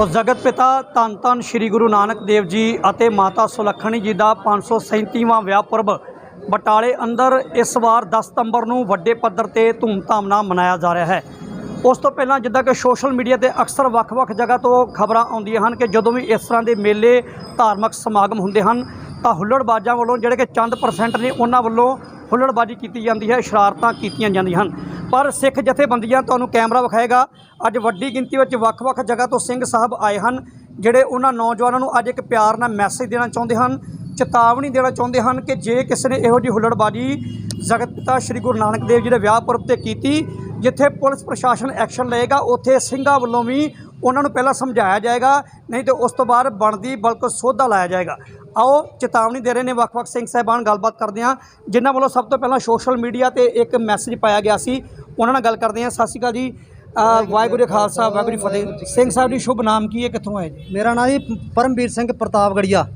ਤੋ ਜਗਤ ਪਿਤਾ ਧੰਨ ਧੰਨ ਸ੍ਰੀ ਗੁਰੂ ਨਾਨਕ ਦੇਵ ਜੀ ਅਤੇ ਮਾਤਾ ਸੁਲੱਖਣੀ ਜੀ ਦਾ 537ਵਾਂ ਵਿਆਹ ਪੁਰਬ ਬਟਾਲੇ ਅੰਦਰ ਇਸ ਵਾਰ 10 ਸਤੰਬਰ ਨੂੰ ਵੱਡੇ ਪੱਧਰ ਤੇ ਧੂਮਧਾਮ ਨਾਲ ਮਨਾਇਆ ਜਾ ਰਿਹਾ ਹੈ। ਉਸ ਤੋਂ ਪਹਿਲਾਂ ਜਿੱਦਾਂ ਕਿ ਸੋਸ਼ਲ ਮੀਡੀਆ ਤੇ ਅਕਸਰ ਵੱਖ-ਵੱਖ ਜਗ੍ਹਾ ਤੋਂ ਖਬਰਾਂ ਆਉਂਦੀਆਂ ਹਨ ਕਿ ਜਦੋਂ ਵੀ ਇਸ ਤਰ੍ਹਾਂ ਦੇ ਮੇਲੇ, ਧਾਰਮਿਕ ਸਮਾਗਮ ਹੁੰਦੇ ਹਨ, ਤਾਂ ਹੁੱਲੜਬਾਜ਼ਾਂ ਵੱਲੋਂ ਜਿਹੜੇ ਕਿ ਚੰਦ ਪਰਸੈਂਟ ਨੇ, ਉਹਨਾਂ ਵੱਲੋਂ ਹੁੱਲੜਬਾਜ਼ੀ ਕੀਤੀ ਜਾਂਦੀ ਹੈ, ਸ਼ਰਾਰਤਾਂ ਕੀਤੀਆਂ ਜਾਂਦੀਆਂ ਹਨ। ਪਰ ਸਿੱਖ ਜਥੇਬੰਦੀਆਂ ਤੁਹਾਨੂੰ ਕੈਮਰਾ ਵਿਖਾਏਗਾ। ਅੱਜ ਵੱਡੀ ਗਿਣਤੀ ਵਿੱਚ ਵੱਖ-ਵੱਖ ਜਗ੍ਹਾ ਤੋਂ ਸਿੰਘ ਸਾਹਿਬ ਆਏ ਹਨ, ਜਿਹੜੇ ਉਹਨਾਂ ਨੌਜਵਾਨਾਂ ਨੂੰ ਅੱਜ ਇੱਕ ਪਿਆਰ ਨਾਲ ਮੈਸੇਜ ਦੇਣਾ ਚਾਹੁੰਦੇ ਹਨ, ਚੇਤਾਵਨੀ ਦੇਣਾ ਚਾਹੁੰਦੇ ਹਨ ਕਿ ਜੇ ਕਿਸੇ ਨੇ ਇਹੋ ਜਿਹੀ ਹੁੱਲੜਬਾਜ਼ੀ ਜਗਤ ਪਿਤਾ ਸ੍ਰੀ ਗੁਰੂ ਨਾਨਕ ਦੇਵ ਜੀ ਦੇ ਵਿਆਹ ਪੁਰਬ ਤੇ ਕੀਤੀ, ਜਿੱਥੇ ਪੁਲਿਸ ਪ੍ਰਸ਼ਾਸਨ ਐਕਸ਼ਨ ਲਏਗਾ, ਉੱਥੇ ਸਿੰਘਾਂ ਵੱਲੋਂ ਵੀ ਉਹਨਾਂ ਨੂੰ ਪਹਿਲਾਂ ਸਮਝਾਇਆ ਜਾਏਗਾ, ਨਹੀਂ ਤੇ ਉਸ ਤੋਂ ਬਾਅਦ ਬਣਦੀ ਬਲਕਿ ਸੋਧਾ ਲਾਇਆ ਜਾਏਗਾ। ਆਓ ਚੇਤਾਵਨੀ ਦੇ ਰਹੇ ਨੇ ਵੱਖ-ਵੱਖ ਸਿੰਘ ਸਾਹਿਬਾਨ, ਗੱਲਬਾਤ ਕਰਦੇ ਹਾਂ, ਜਿਨ੍ਹਾਂ ਵੱਲੋਂ ਸਭ ਤੋਂ ਪਹਿਲਾਂ ਸੋਸ਼ਲ ਮੀਡੀਆ ਤੇ ਇੱਕ ਮੈਸੇਜ ਪਾਇਆ ਗਿਆ ਸੀ। ਉਹਨਾਂ ਨਾਲ ਗੱਲ ਕਰਦੇ ਹਾਂ। ਸਤਿ ਸ਼੍ਰੀ ਅਕਾਲ ਜੀ। ਵਾਹਿਗੁਰੂ ਖਾਲਸਾ ਵਾਹਿਗੁਰੂ ਫਤਿਹ। ਸਿੰਘ ਸਾਹਿਬ ਦੀ ਸ਼ੁਭ ਨਾਮ ਕੀ ਹੈ? ਕਿੱਥੋਂ ਆਏ ਜੀ? ਮੇਰਾ ਨਾਮ ਜੀ ਪਰਮਵੀਰ ਸਿੰਘ ਪ੍ਰਤਾਪਗੜੀਆ।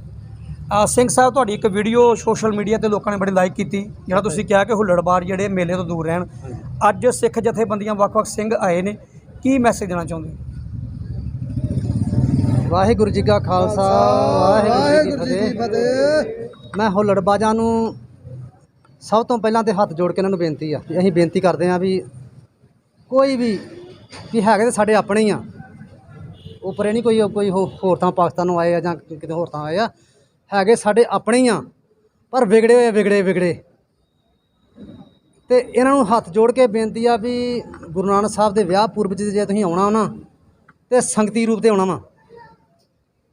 ਸਿੰਘ ਸਾਹਿਬ ਤੁਹਾਡੀ ਇੱਕ ਵੀਡੀਓ ਸੋਸ਼ਲ ਮੀਡੀਆ ਤੇ ਲੋਕਾਂ ਨੇ ਬੜੀ ਲਾਈਕ ਕੀਤੀ ਜਿਹੜਾ ਤੁਸੀਂ ਕਿਹਾ ਕਿ ਹੁੱਲੜਬਾਜ਼ ਜਿਹੜੇ ਮੇਲੇ ਤੋਂ ਦੂਰ ਰਹਿਣ। ਅੱਜ ਸਿੱਖ ਜਥੇਬੰਦੀਆਂ ਵੱਖ-ਵੱਖ ਸਿੰਘ ਆਏ ਨੇ। ਕੀ ਮੈਸੇਜ ਦੇਣਾ ਚਾਹੁੰਦੇ? ਵਾਹਿਗੁਰੂ ਜੀ ਕਾ ਖਾਲਸਾ ਵਾਹਿਗੁਰੂ ਜੀ ਕੀ ਫਤਿਹ। ਮੈਂ ਹੁੱਲੜਬਾਜ਼ਾਂ ਨੂੰ ਸਭ ਤੋਂ ਪਹਿਲਾਂ ਤੇ ਹੱਥ ਜੋੜ ਕੇ ਇਹਨਾਂ ਨੂੰ ਬੇਨਤੀ ਆ ਵੀ ਅਸੀਂ ਬੇਨਤੀ ਕਰਦੇ ਆ ਵੀ ਕੋਈ ਵੀ ਵੀ ਹੈਗੇ ਤੇ ਸਾਡੇ ਆਪਣੇ ਹੀ ਆ। ਉਪਰੇ ਨਹੀਂ ਕੋਈ ਕੋਈ ਹੋ- ਹੋਰ ਥਾਂ ਪਾਕਿਸਤਾਨ ਨੂੰ ਆਏ ਆ ਜਾਂ ਕਿਤੇ ਹੋਰ ਥਾਂ ਆਏ ਆ। ਹੈਗੇ ਸਾਡੇ ਆਪਣੇ ਹੀ ਆ, ਪਰ ਵਿਗੜੇ ਹੋਏ ਵਿਗੜੇ ਵਿਗੜੇ। ਤੇ ਇਹਨਾਂ ਨੂੰ ਹੱਥ ਜੋੜ ਕੇ ਬੇਨਤੀ ਆ ਵੀ ਗੁਰੂ ਨਾਨਕ ਸਾਹਿਬ ਦੇ ਵਿਆਹ ਪੁਰਬ 'ਚ ਜੇ ਤੁਸੀਂ ਆਉਣਾ ਨਾ, ਤੇ ਸੰਗਤੀ ਰੂਪ ਤੇ ਆਉਣਾ ਵਾ।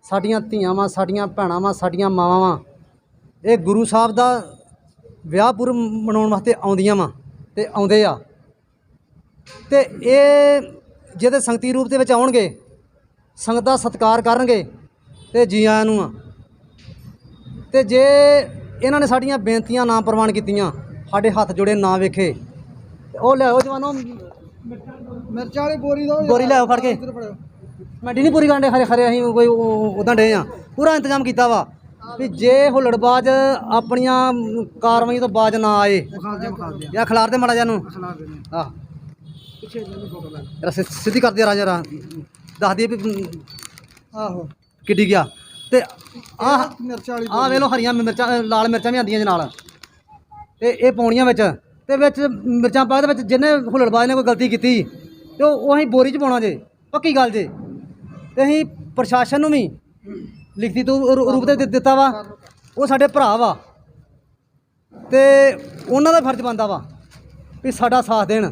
ਸਾਡੀਆਂ ਧੀਆਂ ਵਾਂ, ਸਾਡੀਆਂ ਭੈਣਾਂ ਵਾਂ, ਸਾਡੀਆਂ ਮਾਵਾਂ ਵਾਂ, ਇਹ ਗੁਰੂ ਸਾਹਿਬ ਦਾ ਵਿਆਹ ਪੁਰਬ ਮਨਾਉਣ ਵਾਸਤੇ ਆਉਂਦੀਆਂ ਵਾ ਤੇ ਆਉਂਦੇ ਆ। ਤੇ ਇਹ ਜਿਹਦੇ ਸੰਗਤੀ ਰੂਪ ਦੇ ਵਿੱਚ ਆਉਣਗੇ ਸੰਗਤ ਦਾ ਸਤਿਕਾਰ ਕਰਨਗੇ ਤੇ ਜੀ ਆਇਆਂ ਨੂੰ ਆ। ਤੇ ਜੇ ਇਹਨਾਂ ਨੇ ਸਾਡੀਆਂ ਬੇਨਤੀਆਂ ਨਾ ਪ੍ਰਵਾਨ ਕੀਤੀਆਂ ਸਾਡੇ ਹੱਥ ਜੋੜੇ ਨਾ ਵੇਖੇ ਉਹ ਲਿਆਓ ਜਵਾਨੋ। ਮਿਰਚਾਂ ਵਾਲੀ ਬੋਰੀ ਦੋ ਗੋਰੀ ਲਿਆਓ ਫੜ ਕੇ। ਮੈਡੀ ਨਹੀਂ ਪੂਰੀ ਗਾਂਡੇ ਖਰੇ ਖਰੇ ਅਸੀਂ ਕੋਈ ਉਦਾਂ ਡੇ ਆ। ਪੂਰਾ ਇੰਤਜ਼ਾਮ ਕੀਤਾ ਵਾ। ਵੀ ਜੇ ਹੁੱਲੜਬਾਜ਼ ਆਪਣੀਆਂ ਕਾਰਵਾਈ ਤੋਂ ਬਾਜ ਨਾ ਆਏ। ਦੇ ਦੇ ਜਾਂ ਖਿਲਾਰ ਦੇ ਮਾੜਾ ਜਿਹਾ ਨੂੰ। ਖਲਾ ਦੇ ਆਹ। ਪਿੱਛੇ ਲੈ। ਸਿੱਧੀ ਕਰ ਦੇ ਰਾਜਾ ਰਾ ਦੱਸ ਦਈਏ ਵੀ ਆਹੋ। ਕਿੱਡੀ ਗਿਆ। ਤੇ ਆਹ ਮਿਰਚਾਂ ਵਾਲੀ ਆਹ ਵੇਖ ਲਓ ਹਰੀਆਂ ਮਿਰਚਾਂ ਲਾਲ ਮਿਰਚਾਂ ਵੀ ਆਉਂਦੀਆਂ ਜੀ ਨਾਲ। ਤੇ ਇਹ ਪਾਉਣੀਆਂ ਵਿੱਚ ਤੇ ਵਿੱਚ ਮਿਰਚਾਂ ਪਾ ਤੇ ਵਿੱਚ ਜਿਹਨੇ ਹੁੱਲੜਬਾਜ਼ ਨੇ ਕੋਈ ਗਲਤੀ ਕੀਤੀ ਤੇ ਉਹ ਅਸੀਂ ਬੋਰੀ 'ਚ ਪਾਉਣਾ ਜੇ ਪੱਕੀ ਗੱਲ ਜੇ। ਤੇ ਅਸੀਂ ਪ੍ਰਸ਼ਾਸਨ ਨੂੰ ਵੀ ਲਿਖਤੀ ਤੋਂ ਰੂ- ਰੂਪ ਤੇ ਦਿੱ- ਦਿੱਤਾ ਵਾ। ਉਹ ਸਾਡੇ ਭਰਾ ਵਾ। ਤੇ ਉਹਨਾਂ ਦਾ ਫਰਜ਼ ਬਣਦਾ ਵਾ ਵੀ ਸਾਡਾ ਸਾਥ ਦੇਣ।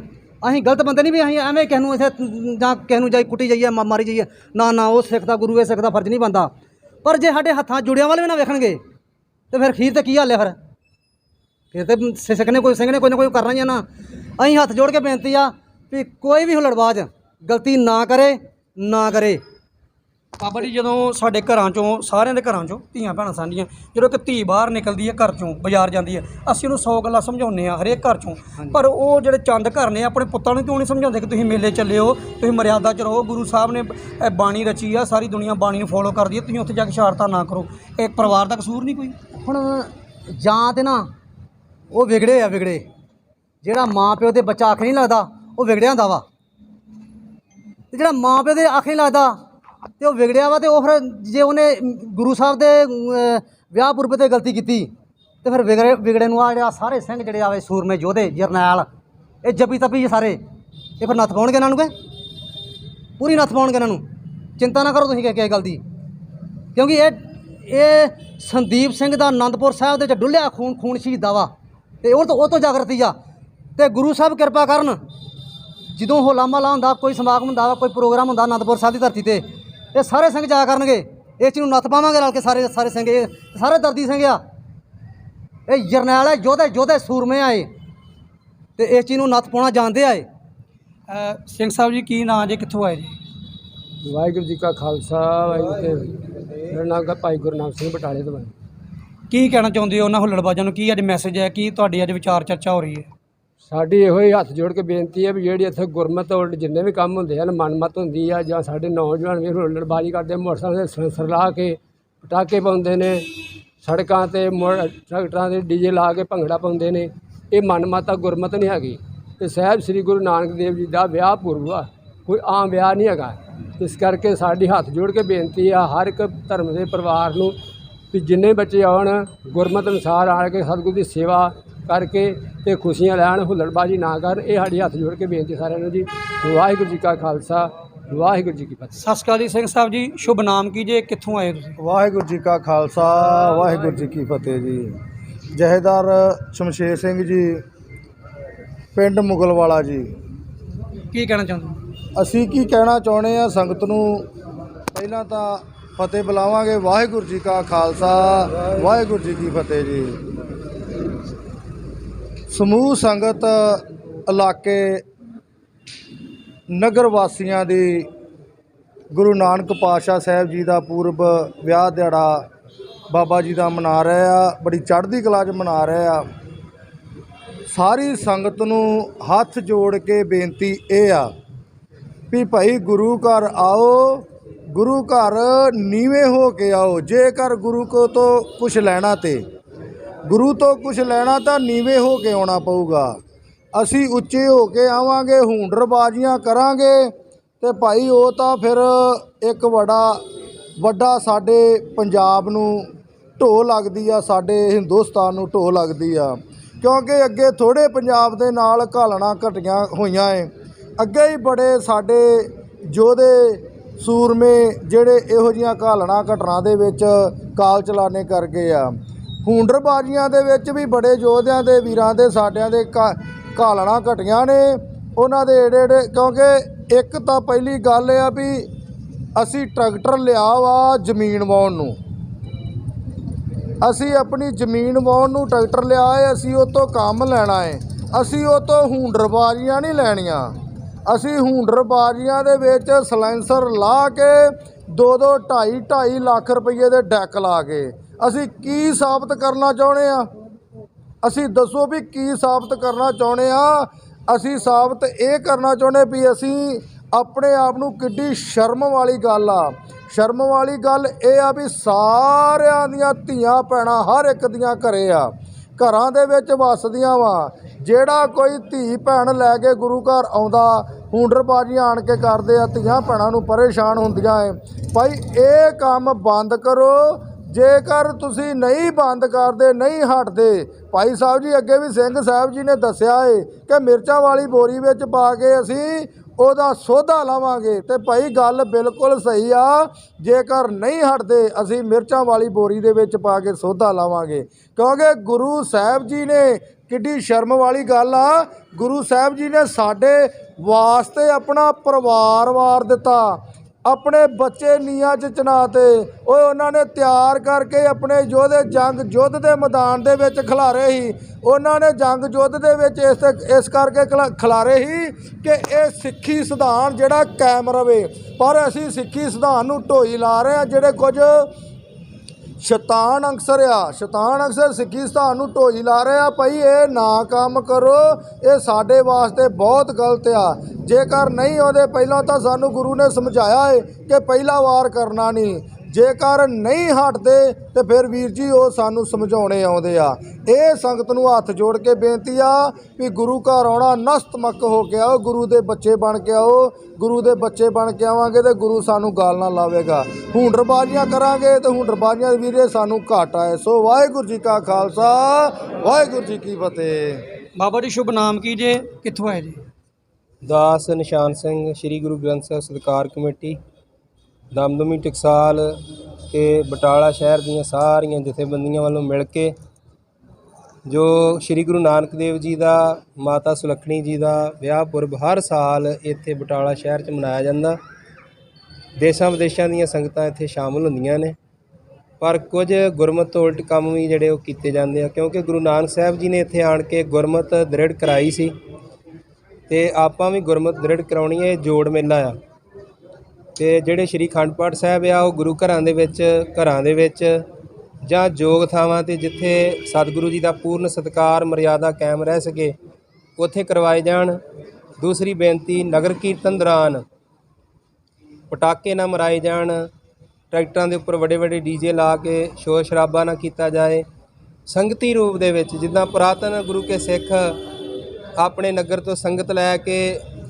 ਅਸੀਂ ਗਲਤ ਬੰਦੇ ਨਹੀਂ ਵੀ ਅਸੀਂ ਐਵੇਂ ਕਿਸੇ ਨੂੰ ਇਥੇ ਜਾਂ ਕਿਸੇ ਨੂੰ ਜਾਈ ਕੁੱਟੀ ਜਾਈਏ, ਮਾ- ਮਾਰੀ ਜਾਈਏ। ਨਾ ਨਾ, ਉਹ ਸਿੱਖ ਦਾ ਗੁਰੂ, ਇਹ ਸਿੱਖ ਦਾ ਫਰਜ਼ ਨਹੀਂ ਬਣਦਾ। ਪਰ ਜੇ ਸਾਡੇ ਹੱਥਾਂ ਜੁੜਿਆਂ ਵਾਲੇ ਵੀ ਨਾ ਵੇਖਣਗੇ, ਤੇ ਫਿਰ ਖੀਰ ਤੇ ਕੀ ਹਾਲ ਹੈ ਫਿਰ? ਫਿਰ ਤੇ ਸਿ- ਸਿੱਖ ਨੇ ਕੋਈ, ਸਿੰਘ ਨੇ ਕੋਈ ਨਾ ਕੋਈ ਕਰਨਾ ਹੀ ਆ ਨਾ। ਅਸੀਂ ਹੱਥ ਜੋੜ ਕੇ ਬੇਨਤੀ ਆ ਵੀ ਕੋਈ ਵੀ ਹੁਲੜਬਾਜ਼ ਗਲਤੀ ਨਾ ਕਰੇ ਨਾ ਕਰੇ। ਬਾਬਾ ਜੀ ਜਦੋਂ ਸਾਡੇ ਘਰਾਂ ਚੋਂ ਸਾਰਿਆਂ ਦੇ ਘਰਾਂ ਚੋਂ ਧੀਆਂ ਭੈਣਾਂ ਸਾਂਝੀਆਂ ਜਦੋਂ ਇੱਕ ਧੀ ਬਾਹਰ ਨਿਕਲਦੀ ਹੈ ਘਰ ਚੋਂ ਬਾਜ਼ਾਰ ਜਾਂਦੀ ਹੈ ਅਸੀਂ ਉਹਨੂੰ 100 ਗੱਲਾਂ ਸਮਝਾਉਂਦੇ ਆ ਹਰੇਕ ਘਰ ਚੋਂ। ਪਰ ਉਹ ਜਿਹੜੇ ਚੰਦ ਘਰ ਨੇ ਆਪਣੇ ਪੁੱਤਾਂ ਨੂੰ ਕਿਉਂ ਨਹੀਂ ਸਮਝਾਉਂਦੇ ਕਿ ਤੁਸੀਂ ਮੇਲੇ ਚੱਲੇ ਹੋ ਤੁਸੀਂ ਮਰਿਆਦਾ 'ਚ ਰਹੋ? ਗੁਰੂ ਸਾਹਿਬ ਨੇ ਇਹ ਬਾਣੀ ਰਚੀ ਆ ਸਾਰੀ ਦੁਨੀਆ ਬਾਣੀ ਨੂੰ ਫੋਲੋ ਕਰਦੀ ਹੈ ਤੁਸੀਂ ਉੱਥੇ ਜਾ ਕੇ ਸ਼ਰਾਰਤਾਂ ਨਾ ਕਰੋ। ਇਹ ਪਰਿਵਾਰ ਦਾ ਕਸੂਰ ਨਹੀਂ ਕੋਈ? ਹੁਣ ਜਾਂ ਤੇ ਨਾ ਉਹ ਵਿਗੜੇ ਆ ਵਿਗੜੇ। ਜਿਹੜਾ ਮਾਂ ਪਿਓ ਦੇ ਬੱਚਾ ਅੱਖ ਨਹੀਂ ਲੱਗਦਾ ਉਹ ਵਿਗੜਿਆ ਹੁੰਦਾ ਵਾ। ਤੇ ਜਿਹੜਾ ਮਾਂ ਪਿਓ ਦੇ ਅੱਖ ਨਹੀਂ ਲੱਗਦਾ ਤੇ ਉਹ ਵਿਗੜਿਆ ਵਾ ਤੇ ਉਹ ਫਿਰ ਜੇ ਉਹਨੇ ਗੁਰੂ ਸਾਹਿਬ ਦੇ ਵਿਆਹ ਪੁਰਬ ਤੇ ਗਲਤੀ ਕੀਤੀ, ਤੇ ਫਿਰ ਵਿਗੜੇ ਵਿਗੜੇ ਨੂੰ ਆ ਜਿਹੜਾ ਸਾਰੇ ਸਿੰਘ ਜਿਹੜੇ ਆਵੇ ਸੂਰਮੇ ਯੋਧੇ, ਜਰਨੈਲ, ਇਹ ਜੱਪੀ ਤੱਪੀ ਸਾਰੇ, ਇਹ ਫਿਰ ਨੱਥ ਪਾਉਣਗੇ ਇਹਨਾਂ ਨੂੰ ਕਿ ਪੂਰੀ ਨੱਥ ਪਾਉਣਗੇ ਇਹਨਾਂ ਨੂੰ? ਚਿੰਤਾ ਨਾ ਕਰੋ ਤੁਸੀਂ ਕਿਸੇ ਕਿਸੇ ਗੱਲ ਦੀ। ਕਿਉਂਕਿ ਇਹ ਇਹ ਸੰਦੀਪ ਸਿੰਘ ਦਾ ਆਨੰਦਪੁਰ ਸਾਹਿਬ ਦੇ ਵਿੱਚ ਡੁੱਲਿਆ ਖੂਨ ਖੂਨ ਸ਼ਹੀਦਾ ਵਾ। ਤੇ ਉਹ ਤੋਂ ਉਹ ਤੋਂ ਜਾਗਰਤੀ ਆ। ਤੇ ਗੁਰੂ ਸਾਹਿਬ ਕਿਰਪਾ ਕਰਨ, ਜਦੋਂ ਹੋਲਾ ਮਹੱਲਾ ਹੁੰਦਾ ਕੋਈ ਸਮਾਗਮ ਹੁੰਦਾ ਵਾ, ਕੋਈ ਪ੍ਰੋਗਰਾਮ ਹੁੰਦਾ ਆਨੰਦਪੁਰ ਸਾਹਿਬ ਦੀ ਧਰਤੀ ਤੇ ਇਹ ਸਾਰੇ ਸਿੰਘ ਜਾਇਆ ਕਰਨਗੇ। ਇਸ ਚੀਜ਼ ਨੂੰ ਨੱਥ ਪਾਵਾਂਗੇ ਰਲ ਕੇ ਸਾਰੇ ਸਾਰੇ ਸਿੰਘ ਇਹ ਸਾਰੇ ਦਰਦੀ ਸਿੰਘ ਆ। ਇਹ ਜਰਨੈਲ ਹੈ ਯੋਧੇ ਯੋਧੇ ਸੂਰਮੇ ਆਏ ਤੇ ਇਸ ਚੀਜ਼ ਨੂੰ ਨੱਥ ਪਾਉਣਾ ਜਾਣਦੇ ਆਏ ਸਿੰਘ ਸਾਹਿਬ ਜੀ ਕੀ ਨਾਂ ਜੇ ਕਿੱਥੋਂ ਆਏ ਜੀ? ਵਾਹਿਗੁਰੂ ਜੀ ਕਾ ਖਾਲਸਾ ਵਾਹਿਗੁਰੂ ਜੀ। ਮੇਰਾ ਨਾਮ ਹੈ ਭਾਈ ਗੁਰਨਾਮ ਸਿੰਘ ਬਟਾਲੇ ਤੋਂ ਕੀ ਕਹਿਣਾ ਚਾਹੁੰਦੇ ਹੋ ਉਹਨਾਂ ਹੁੱਲੜਬਾਜ਼ਾਂ ਨੂੰ? ਕੀ ਅੱਜ ਮੈਸੇਜ ਹੈ? ਕੀ ਤੁਹਾਡੀ ਅੱਜ ਵਿਚਾਰ ਚਰਚਾ ਹੋ ਰਹੀ ਹੈ? ਸਾਡੀ ਇਹੋ ਹੀ ਹੱਥ ਜੋੜ ਕੇ ਬੇਨਤੀ ਹੈ ਵੀ ਜਿਹੜੀ ਇੱਥੇ ਗੁਰਮਤ ਉਲਟ ਜਿੰਨੇ ਵੀ ਕੰਮ ਹੁੰਦੇ ਹਨ, ਮਨਮਤ ਹੁੰਦੀ ਆ ਜਾਂ ਸਾਡੇ ਨੌਜਵਾਨ ਵੀ ਹੁੱਲੜਬਾਜ਼ੀ ਕਰਦੇ, ਮੋਟਰਸਾਈਕਲ ਤੇ ਸੈਂਸਰ ਲਾ ਕੇ ਪਟਾਕੇ ਪਾਉਂਦੇ ਨੇ, ਸੜਕਾਂ ਤੇ ਮੋੜ ਟਰੈਕਟਰਾਂ 'ਤੇ ਡੀਜੇ ਲਾ ਕੇ ਭੰਗੜਾ ਪਾਉਂਦੇ ਨੇ, ਇਹ ਮਨਮਤ ਆ, ਗੁਰਮਤ ਨਹੀਂ ਹੈਗੀ। ਤੇ ਸਾਹਿਬ ਸ੍ਰੀ ਗੁਰੂ ਨਾਨਕ ਦੇਵ ਜੀ ਦਾ ਵਿਆਹ ਪੁਰਬ ਆ, ਕੋਈ ਆਮ ਵਿਆਹ ਨਹੀਂ ਹੈਗਾ। ਇਸ ਕਰਕੇ ਸਾਡੀ ਹੱਥ ਜੋੜ ਕੇ ਬੇਨਤੀ ਆ, ਹਰ ਇੱਕ ਧਰਮ ਦੇ ਪਰਿਵਾਰ ਨੂੰ ਵੀ ਜਿੰਨੇ ਬੱਚੇ ਆਉਣ, ਗੁਰਮਤ ਅਨੁਸਾਰ ਆ ਕੇ ਸਤਿਗੁਰੂ ਦੀ ਸੇਵਾ ਕਰਕੇ ਤੇ ਖੁਸ਼ੀਆਂ ਲੈਣ ਹੁੱਲੜਬਾਜੀ ਨਾ ਕਰਨ ਇਹ ਸਾਡੀ ਹੱਥ ਜੋੜ ਕੇ ਬੇਨਤੀ ਸਾਰਿਆਂ ਨੂੰ ਜੀ। ਵਾਹਿਗੁਰੂ ਜੀ ਕਾ ਖਾਲਸਾ ਵਾਹਿਗੁਰੂ ਜੀ ਕੀ ਫਤਿਹ। ਸਤਿ ਸ਼੍ਰੀ ਅਕਾਲ ਜੀ ਸਿੰਘ ਸਾਹਿਬ ਜੀ ਸ਼ੁਭ ਨਾਮ ਕੀ ਜੇ ਕਿੱਥੋਂ ਆਏ ਤੁਸੀਂ? ਵਾਹਿਗੁਰੂ ਜੀ ਕਾ ਖਾਲਸਾ ਵਾਹਿਗੁਰੂ ਜੀ ਕੀ ਫਤਿਹ ਜੀ। ਜਹੇਦਾਰ ਸ਼ਮਸ਼ੇਰ ਸਿੰਘ ਜੀ ਪਿੰਡ ਮੁਗਲਵਾਲਾ ਜੀ। ਕੀ ਕਹਿਣਾ ਚਾਹੁੰਦੇ ਹੋ? ਅਸੀਂ ਕੀ ਕਹਿਣਾ ਚਾਹੁੰਦੇ ਆ ਸੰਗਤ ਨੂੰ ਪਹਿਲਾਂ ਤਾਂ ਫਤਿਹ ਬੁਲਾਵਾਂਗੇ। ਵਾਹਿਗੁਰੂ ਜੀ ਕਾ ਖਾਲਸਾ ਵਾਹਿਗੁਰੂ ਜੀ ਕੀ ਫਤਿਹ ਜੀ। ਸਮੂਹ ਸੰਗਤ ਇਲਾਕੇ ਨਗਰ ਵਾਸੀਆਂ ਦੀ ਗੁਰੂ ਨਾਨਕ ਪਾਤਸ਼ਾਹ ਸਾਹਿਬ ਜੀ ਦਾ ਪੂਰਬ ਵਿਆਹ ਦਿਹਾੜਾ ਬਾਬਾ ਜੀ ਦਾ ਮਨਾ ਰਹੇ ਆ, ਬੜੀ ਚੜ੍ਹਦੀ ਕਲਾ 'ਚ ਮਨਾ ਰਹੇ ਆ। ਸਾਰੀ ਸੰਗਤ ਨੂੰ ਹੱਥ ਜੋੜ ਕੇ ਬੇਨਤੀ ਇਹ ਆ ਵੀ ਭਾਈ ਗੁਰੂ ਘਰ ਆਓ, ਗੁਰੂ ਘਰ ਨੀਵੇਂ ਹੋ ਕੇ ਆਓ, ਜੇਕਰ ਗੁਰੂ ਕੋ ਤੋਂ ਕੁਝ ਲੈਣਾ ਤੇ। ਗੁਰੂ ਤੋਂ ਕੁਝ ਲੈਣਾ ਤਾਂ ਨੀਵੇਂ ਹੋ ਕੇ ਆਉਣਾ ਪਊਗਾ। ਅਸੀਂ ਉੱਚੇ ਹੋ ਕੇ ਆਵਾਂਗੇ ਹੁੰਡਰਬਾਜ਼ੀਆਂ ਕਰਾਂਗੇ ਤੇ ਭਾਈ ਉਹ ਤਾਂ ਫਿਰ ਇੱਕ ਵੱਡਾ ਵੱਡਾ ਸਾਡੇ ਪੰਜਾਬ ਨੂੰ ਢੋ ਲੱਗਦੀ ਆ, ਸਾਡੇ ਹਿੰਦੁਸਤਾਨ ਨੂੰ ਢੋ ਲੱਗਦੀ ਆ। ਕਿਉਂਕਿ ਅੱਗੇ ਥੋੜੇ ਪੰਜਾਬ ਦੇ ਨਾਲ ਘਾਲਣਾ ਘਟੀਆਂ ਹੋਈਆਂ ਏ। ਅੱਗੇ ਹੀ ਬੜੇ ਸਾਡੇ ਯੋਧੇ, ਸੂਰਮੇ ਜਿਹੜੇ ਇਹੋ ਜੀਆਂ ਘਾਲਣਾ ਘਟਨਾ ਦੇ ਵਿੱਚ ਕਾਲ ਚਲਾਣੇ ਕਰ ਗਏ ਆ। ਹੁੰਡਰਬਾਜ਼ੀਆਂ ਦੇ ਵਿੱਚ ਵੀ ਬੜੇ ਯੋਧਿਆਂ ਦੇ ਵੀਰਾਂ ਦੇ ਸਾਡਿਆਂ ਦੇ ਘਾ- ਘਾਲਣਾ ਘਟੀਆਂ ਨੇ। ਉਹਨਾਂ ਦੇ ਏੜੇ ਏਡੇ, ਕਿਉਂਕਿ ਇੱਕ ਤਾਂ ਪਹਿਲੀ ਗੱਲ ਇਹ ਆ ਵੀ ਅਸੀਂ ਟਰੈਕਟਰ ਲਿਆ ਵਾ ਜ਼ਮੀਨ ਵਾਹੁਣ ਨੂੰ। ਅਸੀਂ ਆਪਣੀ ਜ਼ਮੀਨ ਵਾਹੁਣ ਨੂੰ ਟਰੈਕਟਰ ਲਿਆ ਹੈ ਅਸੀਂ ਉਹ ਤੋਂ ਕੰਮ ਲੈਣਾ ਹੈ ਅਸੀਂ ਉਹ ਤੋਂ ਹੁੰਡਰਬਾਜ਼ੀਆਂ ਨਹੀਂ ਲੈਣੀਆਂ। ਅਸੀਂ ਹੁੰਡਰਬਾਜ਼ੀਆਂ ਦੇ ਵਿੱਚ ਸਲੈਂਸਰ ਲਾ ਕੇ 2-2 2.5 ਲੱਖ ਰੁਪਏ ਦੇ ਡੈਕ ਲਾ ਕੇ ਅਸੀਂ ਕੀ ਸਾਬਤ ਕਰਨਾ ਚਾਹੁੰਦੇ ਆ? ਅਸੀਂ ਦੱਸੋ ਵੀ ਕੀ ਸਾਬਤ ਕਰਨਾ ਚਾਹੁੰਦੇ ਆ? ਅਸੀਂ ਸਾਬਤ ਇਹ ਕਰਨਾ ਚਾਹੁੰਦੇ ਵੀ ਅਸੀਂ ਆਪਣੇ ਆਪ ਨੂੰ ਕਿੱਡੀ ਸ਼ਰਮ ਵਾਲੀ ਗੱਲ ਆ। ਸ਼ਰਮ ਵਾਲੀ ਗੱਲ ਇਹ ਆ ਵੀ ਸਾਰਿਆਂ ਦੀਆਂ ਧੀਆਂ ਭੈਣਾਂ ਹਰ ਇੱਕ ਦੀਆਂ ਘਰੇ ਆ। ਘਰਾਂ ਦੇ ਵਿੱਚ ਵਸਦੀਆਂ ਵਾ। ਜਿਹੜਾ ਕੋਈ ਧੀ ਭੈਣ ਲੈ ਕੇ ਗੁਰੂ ਘਰ ਆਉਂਦਾ, ਹੁੰਡਰਬਾਜ਼ੀਆਂ ਆਣ ਕੇ ਕਰਦੇ ਆ, ਧੀਆਂ ਭੈਣਾਂ ਨੂੰ ਪਰੇਸ਼ਾਨ ਹੁੰਦੀਆਂ ਏ ਭਾਈ, ਇਹ ਕੰਮ ਬੰਦ ਕਰੋ। ਜੇਕਰ ਤੁਸੀਂ ਨਹੀਂ ਬੰਦ ਕਰਦੇ, ਨਹੀਂ ਹਟਦੇ, ਭਾਈ ਸਾਹਿਬ ਜੀ, ਅੱਗੇ ਵੀ ਸਿੰਘ ਸਾਹਿਬ ਜੀ ਨੇ ਦੱਸਿਆ ਏ ਕਿ ਮਿਰਚਾਂ ਵਾਲੀ ਬੋਰੀ ਵਿੱਚ ਪਾ ਕੇ ਅਸੀਂ ਉਹਦਾ ਸੋਧਾ ਲਾਵਾਂਗੇ। ਤੇ ਭਾਈ, ਗੱਲ ਬਿਲਕੁਲ ਸਹੀ ਆ, ਜੇਕਰ ਨਹੀਂ ਹਟਦੇ, ਅਸੀਂ ਮਿਰਚਾਂ ਵਾਲੀ ਬੋਰੀ ਦੇ ਵਿੱਚ ਪਾ ਕੇ ਸੋਧਾ ਲਾਵਾਂਗੇ। ਕਿਉਂਕਿ ਗੁਰੂ ਸਾਹਿਬ ਜੀ ਨੇ ਕਿੱਡੀ ਸ਼ਰਮ ਵਾਲੀ ਗੱਲ ਆ, ਗੁਰੂ ਸਾਹਿਬ ਜੀ ਨੇ ਸਾਡੇ ਵਾਸਤੇ ਆਪਣਾ ਪਰਿਵਾਰ ਵਾਰ ਦਿੱਤਾ। ਆਪਣੇ ਬੱਚੇ ਨੀਆਂ 'ਚ ਚਨਾਤੇ ਓਏ ਉਹਨਾਂ ਨੇ ਤਿਆਰ ਕਰਕੇ ਆਪਣੇ ਯੋਧੇ, ਜੰਗ ਯੁੱਧ ਦੇ ਮੈਦਾਨ ਦੇ ਵਿੱਚ ਖਿਲਾਰੇ ਸੀ। ਉਹਨਾਂ ਨੇ ਜੰਗ ਯੁੱਧ ਦੇ ਵਿੱਚ ਇਸ ਇਸ ਕਰਕੇ ਖਿਲਾ- ਖਿਲਾਰੇ ਸੀ ਕਿ ਇਹ ਸਿੱਖੀ ਸਿਧਾਨ ਜਿਹੜਾ ਕਾਇਮ ਰਵੇ। ਪਰ ਅਸੀਂ ਸਿੱਖੀ ਸਿਧਾਂਤ ਨੂੰ ਢੋਈ ਲਾ ਰਹੇ ਹਾਂ, ਜਿਹੜੇ ਕੁਝ ਸ਼ੈਤਾਨ ਅਕਸਰ ਆ, ਸ਼ੈਤਾਨ ਅਕਸਰ ਸਿੱਖੀ ਸਥਾਨ ਨੂੰ ਢੋਈ ਲਾ ਰਿਹਾ ਭਾਈ, ਇਹ ਨਾ ਕੰਮ ਕਰੋ, ਇਹ ਸਾਡੇ ਵਾਸਤੇ ਬਹੁਤ ਗਲਤ ਆ। ਜੇਕਰ ਨਹੀਂ ਉਹਦੇ ਪਹਿਲਾਂ ਤਾਂ ਸਾਨੂੰ ਗੁਰੂ ਨੇ ਸਮਝਾਇਆ ਏ ਕਿ ਪਹਿਲਾ ਵਾਰ ਕਰਨਾ ਨਹੀਂ। ਜੇਕਰ ਨਹੀਂ ਹਟਦੇ ਤੇ ਫਿਰ ਵੀਰ ਜੀ ਉਹ ਸਾਨੂੰ ਸਮਝਾਉਣੇ ਆਉਂਦੇ ਆ। ਇਹ ਸੰਗਤ ਨੂੰ ਹੱਥ ਜੋੜ ਕੇ ਬੇਨਤੀ ਆ ਵੀ ਗੁਰੂ ਘਰ ਆਉਣਾ ਨਸਤਮਕ ਹੋ ਕੇ ਆਓ ਗੁਰੂ ਦੇ ਬੱਚੇ ਬਣ ਕੇ ਆਓ ਗੁਰੂ ਦੇ ਬੱਚੇ ਬਣ ਕੇ ਆਵਾਂਗੇ ਤੇ ਗੁਰੂ ਸਾਨੂੰ ਗਾਲ ਨਾ ਲਾਵੇਗਾ। ਹੁੰਡਰਬਾਜ਼ੀਆਂ ਕਰਾਂਗੇ ਤੇ ਹੁੰਡਰਬਾਜ਼ੀਆਂ ਦੇ ਵੀਰੇ ਸਾਨੂੰ ਘਾਟਾ ਹੈ ਸੋ ਵਾਹਿਗੁਰੂ ਜੀ ਕਾ ਖਾਲਸਾ ਵਾਹਿਗੁਰੂ ਜੀ ਕੀ ਫਤਿਹ। ਬਾਬਾ ਜੀ ਸ਼ੁਭ ਨਾਮ ਕੀ ਜੇ? ਕਿੱਥੋਂ ਆਏ ਜੀ? ਦਾਸ ਨਿਸ਼ਾਨ ਸਿੰਘ ਸ੍ਰੀ ਗੁਰੂ ਗ੍ਰੰਥ ਸਾਹਿਬ ਸਤਿਕਾਰ ਕਮੇਟੀ। ਦਮਦਮੀ ਟਕਸਾਲ ਤੇ ਬਟਾਲਾ ਸ਼ਹਿਰ ਦੀਆਂ ਸਾਰੀਆਂ ਜਥੇਬੰਦੀਆਂ ਵੱਲੋਂ ਮਿਲ ਕੇ ਜੋ ਸ੍ਰੀ ਗੁਰੂ ਨਾਨਕ ਦੇਵ ਜੀ ਦਾ, ਮਾਤਾ ਸੁਲੱਖਣੀ ਜੀ ਦਾ ਵਿਆਹ ਪੁਰਬ ਹਰ ਸਾਲ ਇੱਥੇ ਬਟਾਲਾ ਸ਼ਹਿਰ 'ਚ ਮਨਾਇਆ ਜਾਂਦਾ। ਦੇਸ਼ਾਂ ਵਿਦੇਸ਼ਾਂ ਦੀਆਂ ਸੰਗਤਾਂ ਇੱਥੇ ਸ਼ਾਮਲ ਹੁੰਦੀਆਂ ਨੇ। ਪਰ ਕੁਝ ਗੁਰਮਤ ਤੋਂ ਉਲਟ ਕੰਮ ਵੀ ਜਿਹੜੇ ਉਹ ਕੀਤੇ ਜਾਂਦੇ ਆ, ਕਿਉਂਕਿ ਗੁਰੂ ਨਾਨਕ ਸਾਹਿਬ ਜੀ ਨੇ ਇੱਥੇ ਆਣ ਕੇ ਗੁਰਮਤ ਦ੍ਰਿੜ ਕਰਾਈ ਸੀ। ਤੇ ਆਪਾਂ ਵੀ ਗੁਰਮਤ ਦ੍ਰਿੜ ਕਰਾਉਣੀ ਹੈ, ਇਹ ਜੋੜ ਮੇਲਾ ਆ। ਤੇ ਜਿਹੜੇ ਸ਼੍ਰੀ ਅਖੰਡ ਪਾਠ ਸਾਹਿਬ ਆ, ਉਹ ਗੁਰੂ ਘਰਾਂ ਦੇ ਵਿੱਚ, ਘਰਾਂ ਦੇ ਵਿੱਚ ਜਾਂ ਜੋਗ ਥਾਵਾਂ ਤੇ ਜਿੱਥੇ ਸਤਿਗੁਰੂ ਜੀ ਦਾ ਪੂਰਨ ਸਤਿਕਾਰ, ਮਰਿਆਦਾ ਕਾਇਮ ਰਹਿ ਸਕੇ, ਉੱਥੇ ਕਰਵਾਏ ਜਾਣ। ਦੂਸਰੀ ਬੇਨਤੀ, ਨਗਰ ਕੀਰਤਨ ਦੌਰਾਨ ਪਟਾਕੇ ਨਾ ਮਰਾਏ ਜਾਣ, ਟਰੈਕਟਰਾਂ ਦੇ ਉੱਪਰ ਵੱਡੇ ਵੱਡੇ ਡੀਜੇ ਲਾ ਕੇ ਸ਼ੋਰ ਸ਼ਰਾਬਾ ਨਾ ਕੀਤਾ ਜਾਏ। ਸੰਗਤੀ ਰੂਪ ਦੇ ਵਿੱਚ ਜਿੱਦਾਂ ਪੁਰਾਤਨ ਗੁਰੂ ਕੇ ਸਿੱਖ ਆਪਣੇ ਨਗਰ ਤੋਂ ਸੰਗਤ ਲੈ ਕੇ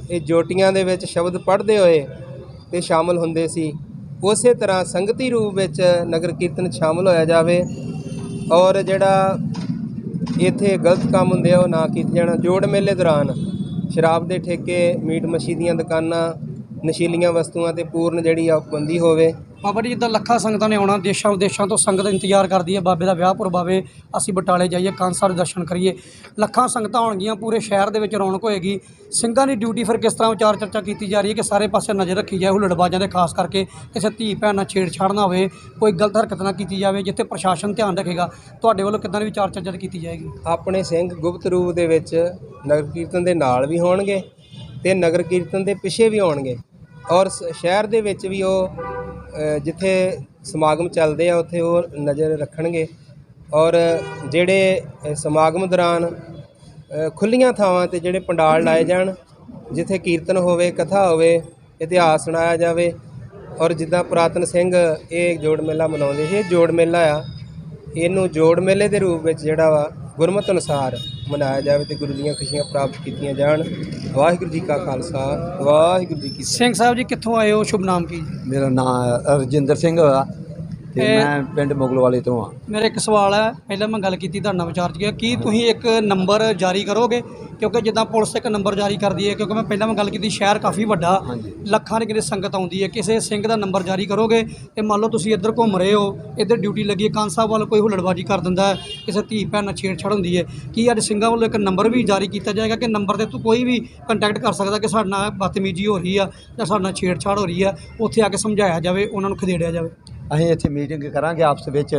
ਇਹ ਜੋਟੀਆਂ ਦੇ ਵਿੱਚ ਸ਼ਬਦ ਪੜ੍ਹਦੇ ਹੋਏ ਤੇ ਸ਼ਾਮਲ ਹੁੰਦੇ ਸੀ। ਉਸੇ ਤਰ੍ਹਾਂ ਸੰਗਤੀ ਰੂਪ ਵਿੱਚ ਨਗਰ ਕੀਰਤਨ 'ਚ ਸ਼ਾਮਲ ਹੋਇਆ ਜਾਵੇ ਔਰ ਜਿਹੜਾ ਇੱਥੇ ਗਲਤ ਕੰਮ ਹੁੰਦੇ ਆ, ਉਹ ਨਾ ਕੀਤੇ ਜਾਣ। ਜੋੜ ਮੇਲੇ ਦੌਰਾਨ ਸ਼ਰਾਬ ਦੇ ਠੇਕੇ, ਮੀਟ ਮੱਛੀ ਦੀਆਂ ਦੁਕਾਨਾਂ, ਨਸ਼ੀਲੀਆਂ ਵਸਤੂਆਂ ਤੇ ਪੂਰਨ ਜਿਹੜੀ ਆ ਪਾਬੰਦੀ ਹੋਵੇ। ਬਾਬਾ ਜੀ, ਜਿੱਦਾਂ ਲੱਖਾਂ ਸੰਗਤਾਂ ਨੇ ਆਉਣਾ, ਦੇਸ਼ਾਂ ਵਿਦੇਸ਼ਾਂ ਤੋਂ ਸੰਗਤ ਇੰਤਜ਼ਾਰ ਕਰਦੀ ਹੈ, ਬਾਬੇ ਦਾ ਵਿਆਹ ਪੁਰਬਾਵੇ ਅਸੀਂ ਬਟਾਲੇ ਜਾਈਏ, ਕਾਂਸਾ ਦਰਸ਼ਨ ਕਰੀਏ। ਲੱਖਾਂ ਸੰਗਤਾਂ ਆਉਣਗੀਆਂ, ਪੂਰੇ ਸ਼ਹਿਰ ਦੇ ਵਿੱਚ ਰੌਣਕ ਹੋਏਗੀ। ਸਿੰਘਾਂ ਦੀ ਡਿਊਟੀ ਫਿਰ ਕਿਸ ਤਰ੍ਹਾਂ ਵਿਚਾਰ ਚਰਚਾ ਕੀਤੀ ਜਾ ਰਹੀ ਹੈ ਕਿ ਸਾਰੇ ਪਾਸੇ ਨਜ਼ਰ ਰੱਖੀ ਜਾਏ ਹੁੱਲੜਬਾਜ਼ਾਂ ਦੇ, ਖਾਸ ਕਰਕੇ ਕਿਸੇ ਧੀ ਭੈਣ ਨਾਲ ਛੇੜਛਾੜ ਨਾ ਹੋਵੇ, ਕੋਈ ਗਲਤ ਹਰਕਤ ਨਾ ਕੀਤੀ ਜਾਵੇ, ਜਿੱਥੇ ਪ੍ਰਸ਼ਾਸਨ ਧਿਆਨ ਰੱਖੇਗਾ। ਤੁਹਾਡੇ ਵੱਲੋਂ ਕਿੱਦਾਂ ਦੀ ਵਿਚਾਰ ਚਰਚਾ ਕੀਤੀ ਜਾਏਗੀ? ਆਪਣੇ ਸਿੰਘ ਗੁਪਤ ਰੂਪ ਦੇ ਵਿੱਚ ਨਗਰ ਕੀਰਤਨ ਦੇ ਨਾਲ ਵੀ ਹੋਣਗੇ ਤੇ ਨਗਰ ਕੀਰਤਨ ਦੇ ਪਿੱਛੇ ਵੀ ਆਉਣਗੇ ਔਰ ਸ- ਸ਼ਹਿਰ ਦੇ ਵਿੱਚ ਵੀ ਉਹ ਜਿੱਥੇ ਸਮਾਗਮ ਚੱਲਦੇ ਆ ਉੱਥੇ ਉਹ ਨਜ਼ਰ ਰੱਖਣਗੇ। ਔਰ ਜਿਹੜੇ ਸਮਾਗਮ ਦੌਰਾਨ ਅ, ਖੁੱਲੀਆਂ ਥਾਵਾਂ ਤੇ ਜਿਹੜੇ ਪੰਡਾਲ ਲਾਏ ਜਾਣ ਜਿੱਥੇ ਕੀਰਤਨ ਹੋਵੇ ਕਥਾ ਹੋਵੇ ਇਤਿਹਾਸ ਸੁਣਾਇਆ ਜਾਵੇ ਔਰ ਜਿੱਦਾਂ ਪੁਰਾਤਨ ਸਿੰਘ ਇਹ ਜੋੜ ਮੇਲਾ ਮਨਾਉਂਦੇ ਸੀ ਇਹ ਜੋੜ ਮੇਲਾ ਆ। ਇਹਨੂੰ ਜੋੜ ਮੇਲੇ ਦੇ ਰੂਪ ਵਿੱਚ ਜਿਹੜਾ ਵਾ ਗੁਰਮਤ ਅਨੁਸਾਰ ਮਨਾਇਆ ਜਾਵੇ ਤੇ ਗੁਰੂ ਦੀਆਂ ਖੁਸ਼ੀਆਂ ਪ੍ਰਾਪਤ ਕੀਤੀਆਂ ਜਾਣ। ਵਾਹਿਗੁਰੂ ਜੀ ਕਾ ਖਾਲਸਾ ਵਾਹਿਗੁਰੂ ਜੀ ਕੀ ਫਤਿਹ। ਸਿੰਘ ਸਾਹਿਬ ਜੀ ਕਿੱਥੋਂ ਆਏ ਹੋ? ਸ਼ੁਭ ਨਾਮ ਕੀ ਮੇਰਾ ਨਾਮ ਰਜਿੰਦਰ ਸਿੰਘ ਆ ਤੇ ਇਹ- ਮੈਂ ਪਿੰਡ ਮੁਗਲਵਾਲੇ ਤੋਂ ਆ ਮੇਰਾ ਇੱਕ ਸਵਾਲ ਹੈ ਪਹਿਲਾਂ ਮੈਂ ਗੱਲ ਕੀਤੀ ਤੁਹਾਡੇ ਨਾਲ ਵਿਚਾਰ ਗਿਆ ਕੀ ਤੁਸੀਂ ਇੱਕ ਨੰਬਰ ਜਾਰੀ ਕਰੋਗੇ? ਕਿਉਂਕਿ ਜਿੱਦਾਂ ਪੁਲਿਸ ਇੱਕ ਨੰਬਰ ਜਾਰੀ ਕਰਦੀ ਹੈ ਕਿਉਂਕਿ ਮੈਂ ਪਹਿਲਾਂ ਮੈਂ ਗੱਲ ਕੀਤੀ ਸ਼ਹਿਰ ਕਾਫੀ ਵੱਡਾ ਹਾਂਜੀ। ਲੱਖਾਂ ਦੀ ਕਿਤੇ ਸੰਗਤ ਆਉਂਦੀ ਹੈ ਕਿਸੇ ਸਿੰਘ ਦਾ ਨੰਬਰ ਜਾਰੀ ਕਰੋਗੇ? ਤੇ ਮੰਨ ਲਓ ਤੁਸੀਂ ਇੱਧਰ ਘੁੰਮ ਰਹੇ ਹੋ ਇੱਧਰ ਡਿਊਟੀ ਲੱਗੀ ਹੈ ਕਾਂਸਾ ਵੱਲ ਕੋਈ ਹੁੱਲੜਬਾਜੀ ਕਰ ਦਿੰਦਾ ਹੈ ਕਿਸੇ ਧੀ ਭੈਣ ਨਾਲ ਛੇੜਛਾੜ ਹੁੰਦੀ ਹੈ ਕੀ ਅੱਜ ਸਿੰਘਾਂ ਵੱਲੋਂ ਇੱਕ ਨੰਬਰ ਵੀ ਜਾਰੀ ਕੀਤਾ ਜਾਏਗਾ ਕਿ ਨੰਬਰ ਤੇ ਤੂੰ ਕੋਈ ਵੀ ਕੰਟੈਕਟ ਕਰ ਸਕਦਾ ਕਿ ਸਾਡੇ ਨਾਲ ਬਦਤਮੀਜ਼ੀ ਹੋ ਰਹੀ ਆ ਜਾਂ ਸਾਡੇ ਨਾਲ ਛੇੜਛਾੜ ਹੋ ਰਹੀ ਆ ਉੱਥੇ ਆ ਕੇ ਸਮਝਾਇਆ ਜਾਵੇ ਉਹਨਾਂ ਨੂੰ ਖਦੇੜਿਆ ਜਾਵੇ? ਅਸੀਂ ਇੱਥੇ ਮੀਟਿੰਗ ਕਰਾਂਗੇ ਆਪਸ ਵਿੱਚ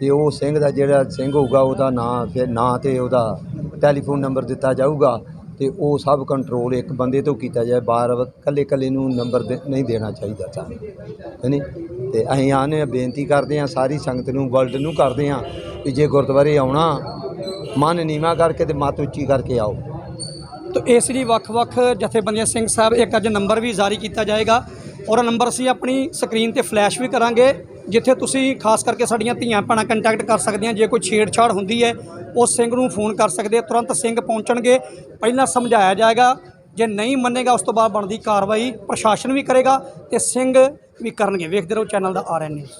ਤੇ ਉਹ ਸਿੰਘ ਦਾ ਜਿਹੜਾ ਸਿੰਘ ਹੋਊਗਾ ਉਹਦਾ ਨਾਂ ਫਿਰ ਨਾਂ ਤੇ ਉਹਦਾ ਟੈਲੀਫੋਨ ਨੰਬਰ ਦਿੱਤਾ ਜਾਊਗਾ ਤੇ ਉਹ ਸਭ ਕੰਟਰੋਲ ਇੱਕ ਬੰਦੇ ਤੋਂ ਕੀਤਾ ਜਾਏ ਬਾਰ ਕੱਲੇ ਕੱਲੇ ਨੂੰ ਨੰਬਰ ਦੇ- ਨਹੀਂ ਦੇਣਾ ਚਾਹੀਦਾ ਸਾਨੂੰ ਹੈਨੀ ਤੇ ਅਸੀਂ ਆਨੇ ਬੇਨਤੀ ਕਰਦੇ ਹਾਂ ਸਾਰੀ ਸੰਗਤ ਨੂੰ ਵਰਲਡ ਨੂੰ ਕਰਦੇ ਹਾਂ ਕਿ ਜੇ ਗੁਰਦੁਆਰੇ ਆਉਣਾ, ਮਨ ਨੀਵਾ ਕਰਕੇ ਤੇ ਮੱਤ ਉੱਚੀ ਕਰਕੇ ਆਓ। ਤੋ ਇਸ ਲਈ ਵੱਖ-ਵੱਖ ਜਥੇਬੰਦੀਆਂ ਸਿੰਘ ਸਾਹਿਬ, ਇੱਕ ਅੱਜ ਨੰਬਰ ਵੀ ਜਾਰੀ ਕੀਤਾ ਜਾਏਗਾ। ਔਰ ਨੰਬਰ ਅਸੀਂ ਆਪਣੀ ਸਕਰੀਨ ਤੇ ਫਲੈਸ਼ ਵੀ ਕਰਾਂਗੇ, ਜਿੱਥੇ ਤੁਸੀਂ ਖਾਸ ਕਰਕੇ ਸਾਡੀਆਂ ਧੀਆਂ ਭੈਣਾਂ ਕੰਟੈਕਟ ਕਰ ਸਕਦੀਆਂ, ਜੇ ਕੋਈ ਛੇੜਛਾੜ ਹੁੰਦੀ ਹੈ ਉਹ ਸਿੰਘ ਨੂੰ ਫੋਨ ਕਰ ਸਕਦੇ ਤੁਰੰਤ ਸਿੰਘ ਪਹੁੰਚਣਗੇ। ਪਹਿਲਾਂ ਸਮਝਾਇਆ ਜਾਏਗਾ, ਜੇ ਨਹੀਂ ਮੰਨੇਗਾ, ਉਸ ਤੋਂ ਬਾਅਦ ਬਣਦੀ ਕਾਰਵਾਈ ਪ੍ਰਸ਼ਾਸਨ ਵੀ ਕਰੇਗਾ ਤੇ ਸਿੰਘ ਵੀ ਕਰਨਗੇ। ਵੇਖਦੇ ਰਹੋ ਚੈਨਲ ਦਾ ਆਰਐਨ ਨਿਊਜ਼